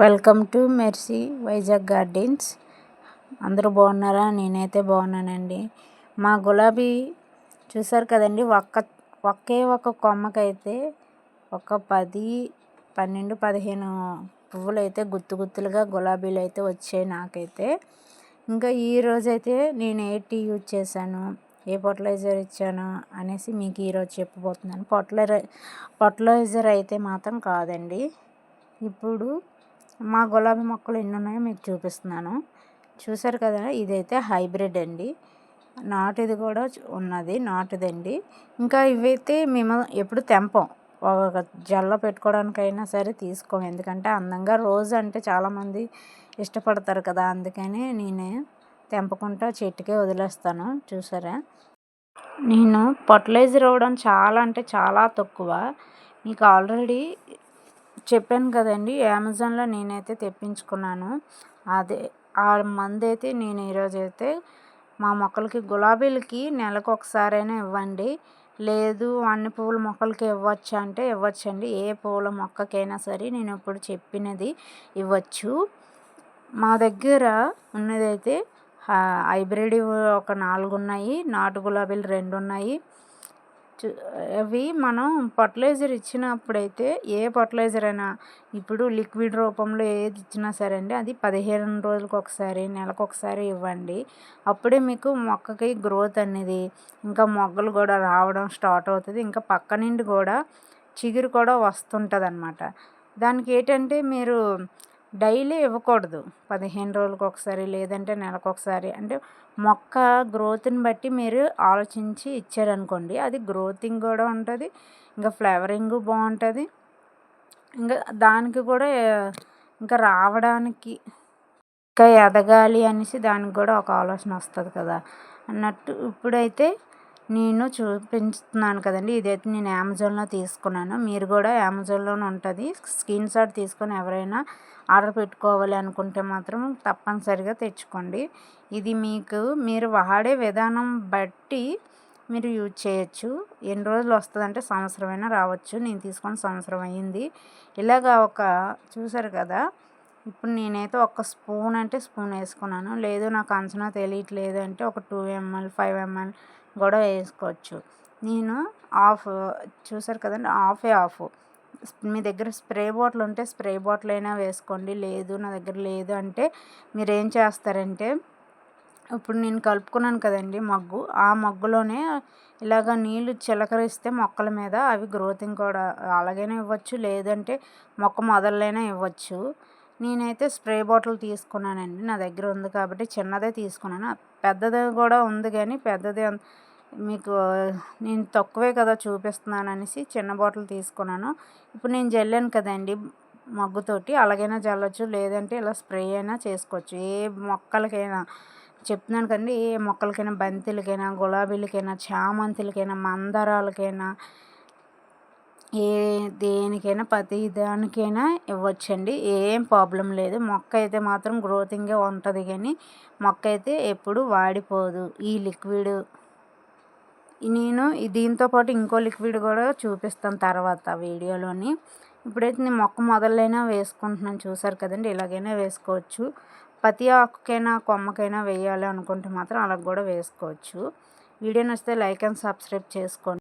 Welcome to Mercy Vizag gardens. అందరూ బాగున్నారా? నేనైతే బాగున్నానండి. మా గులాబీ చూసారు కదండి? ఒక్క ఒకే ఒక కొమ్మకైతే ఒక పది పన్నెండు పదిహేను పువ్వులు అయితే గుత్తు గుత్తులుగా గులాబీలు అయితే వచ్చాయి నాకైతే. ఇంకా ఈరోజైతే నేను ఏ టీ యూజ్ చేశాను ఏ ఫర్టిలైజర్ ఇచ్చాను అనేసి మీకు ఈరోజు చెప్పబోతున్నాను. ఫర్టిలైజర్ ఫర్టిలైజర్ అయితే మాత్రం కాదండి. ఇప్పుడు మా గులాబీ మొక్కలు ఎన్ని ఉన్నాయో మీకు చూపిస్తున్నాను. చూసారు కదా ఇదైతే హైబ్రిడ్ అండి. నాటుది కూడా ఉన్నది నాటుదండి. ఇంకా ఇవైతే మేము ఎప్పుడు తెంపం. ఒక జల్ల పెట్టుకోవడానికైనా సరే తీసుకోం. ఎందుకంటే అందంగా రోజు అంటే చాలామంది ఇష్టపడతారు కదా అందుకని నేనే తెంపకుండా చెట్టుకే వదిలేస్తాను. చూసారా? నేను ఫర్టిలైజర్ ఇవ్వడం చాలా అంటే చాలా తక్కువ. మీకు ఆల్రెడీ చెప్పాను కదండి అమెజాన్లో నేనైతే తెప్పించుకున్నాను. అదే ఆ మందు అయితే నేను ఈరోజు అయితే మా మొక్కలకి గులాబీలకి నెలకు ఒకసారైనా ఇవ్వండి. లేదు అన్ని పువ్వుల మొక్కలకి ఇవ్వచ్చు అంటే ఇవ్వచ్చండి. ఏ పువ్వుల మొక్కకైనా సరే నేను ఇప్పుడు చెప్పినది ఇవ్వచ్చు. మా దగ్గర ఉన్నదైతే హైబ్రిడ్ ఒక నాలుగు ఉన్నాయి నాటు గులాబీలు రెండు ఉన్నాయి అవి మనం ఫర్టిలైజర్ ఇచ్చినప్పుడైతే ఏ ఫర్టిలైజర్ అయినా ఇప్పుడు లిక్విడ్ రూపంలో ఏది ఇచ్చినా సరే అండి అది పదిహేను రోజులకు ఒకసారి నెలకు ఒకసారి ఇవ్వండి. అప్పుడే మీకు మొక్కకి గ్రోత్ అనేది ఇంకా మొగ్గలు కూడా రావడం స్టార్ట్ అవుతుంది. ఇంకా పక్క నుండి కూడా చిగురు కూడా వస్తుంటుంది అనమాట దానికి ఏంటంటే మీరు డైలీ ఇవ్వకూడదు. పదిహేను రోజులకు ఒకసారి లేదంటే నెలకు ఒకసారి అంటే మొక్క గ్రోత్ని బట్టి మీరు ఆలోచించి ఇచ్చారనుకోండి అది గ్రోతింగ్ కూడా ఉంటుంది ఇంకా ఫ్లేవరింగ్ బాగుంటుంది. ఇంకా దానికి కూడా ఇంకా రావడానికి ఇంకా ఎదగాలి అనేసి దానికి కూడా ఒక ఆలోచన వస్తుంది కదా. అన్నట్టు ఇప్పుడైతే నేను చూపించుతున్నాను కదండి. ఇదైతే నేను అమెజాన్లో తీసుకున్నాను. మీరు కూడా అమెజాన్లోనే ఉంటుంది. స్క్రీన్ షాట్ తీసుకొని ఎవరైనా ఆర్డర్ పెట్టుకోవాలి అనుకుంటే మాత్రం తప్పనిసరిగా తెచ్చుకోండి. ఇది మీకు మీరు వాడే విధానం బట్టి మీరు యూజ్ చేయొచ్చు. ఎన్ని రోజులు వస్తుందంటే సంవత్సరమైనా రావచ్చు. నేను తీసుకొని సంవత్సరం అయ్యింది ఇలాగా ఒక చూసారు కదా? ఇప్పుడు నేనైతే ఒక స్పూన్ అంటే స్పూన్ వేసుకున్నాను. లేదు నాకు అంచనా తెలియట్లేదు అంటే ఒక టూ ఎంఎల్ ఫైవ్ ఎంఎల్ గొడవ వేసుకోవచ్చు. నేను హాఫ్ చూసారు కదండి హాఫే హాఫ్ మీ దగ్గర స్ప్రే బాటిల్ ఉంటే స్ప్రే బాటిల్ అయినా వేసుకోండి. లేదు నా దగ్గర లేదు అంటే మీరు ఏం చేస్తారంటే ఇప్పుడు నేను కలుపుకున్నాను కదండి మగ్గు ఆ మగ్గులోనే ఇలాగ నీళ్ళు చిలకరిస్తే మొక్కల మీద అవి గ్రోతింగ్ కూడా అలాగైనా ఇవ్వచ్చు. లేదంటే మొక్క మొదలైనా ఇవ్వచ్చు. నేనైతే స్ప్రే బాటిల్ తీసుకున్నానండి. నా దగ్గర ఉంది కాబట్టి చిన్నదే తీసుకున్నాను. పెద్దది కూడా ఉంది కానీ పెద్దది మీకు నేను తక్కువే కదా చూపిస్తున్నాను అనేసి చిన్న బాటిల్ తీసుకున్నాను. ఇప్పుడు నేను జల్లాను కదండి మగ్గుతోటి అలాగైనా జల్లొచ్చు లేదంటే ఇలా స్ప్రే అయినా చేసుకోవచ్చు. ఏ మొక్కలకైనా చెప్తున్నాను కదండి ఏ మొక్కలకైనా బంతిలకైనా గులాబీలకైనా చామంతులకైనా మందారాలకైనా ఏ దేనికైనా ప్రతి దానికైనా ఇవ్వచ్చండి. ఏం ప్రాబ్లం లేదు. మొక్క అయితే మాత్రం గ్రోతింగే ఉంటుంది కానీ మొక్క అయితే ఎప్పుడు వాడిపోదు. ఈ లిక్విడ్ నేను దీంతో పాటు ఇంకో లిక్విడ్ కూడా చూపిస్తాను తర్వాత వీడియోలోని. ఇప్పుడైతే నేను మొక్క మొదలైనా వేసుకుంటున్నాను. చూసారు కదండి? ఇలాగైనా వేసుకోవచ్చు. ప్రతి ఆకుకైనా కొమ్మకైనా వేయాలి అనుకుంటే మాత్రం అలా కూడా వేసుకోవచ్చు. వీడియో నచ్చితే లైక్ అండ్ సబ్స్క్రైబ్ చేసుకోండి.